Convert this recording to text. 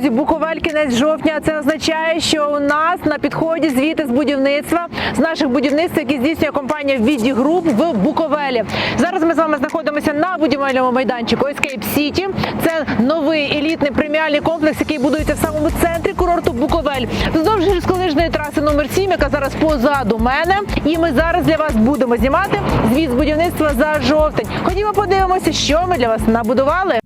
друзі, Буковель кінець жовтня. Це означає, що у нас на підході звіти з будівництва з наших будівництв, які здійснює компанія Віді Груп в Буковелі. Зараз ми з вами знаходимося на будівельному майданчику Escape City. Це новий елітний преміальний комплекс, який будується в самому центрі курорту Буковель. Вздовж гірськолижної траси номер 7, яка зараз позаду мене. І ми зараз для вас будемо знімати звіт з будівництва за жовтень. Ходімо подивимося, що ми для вас набудували.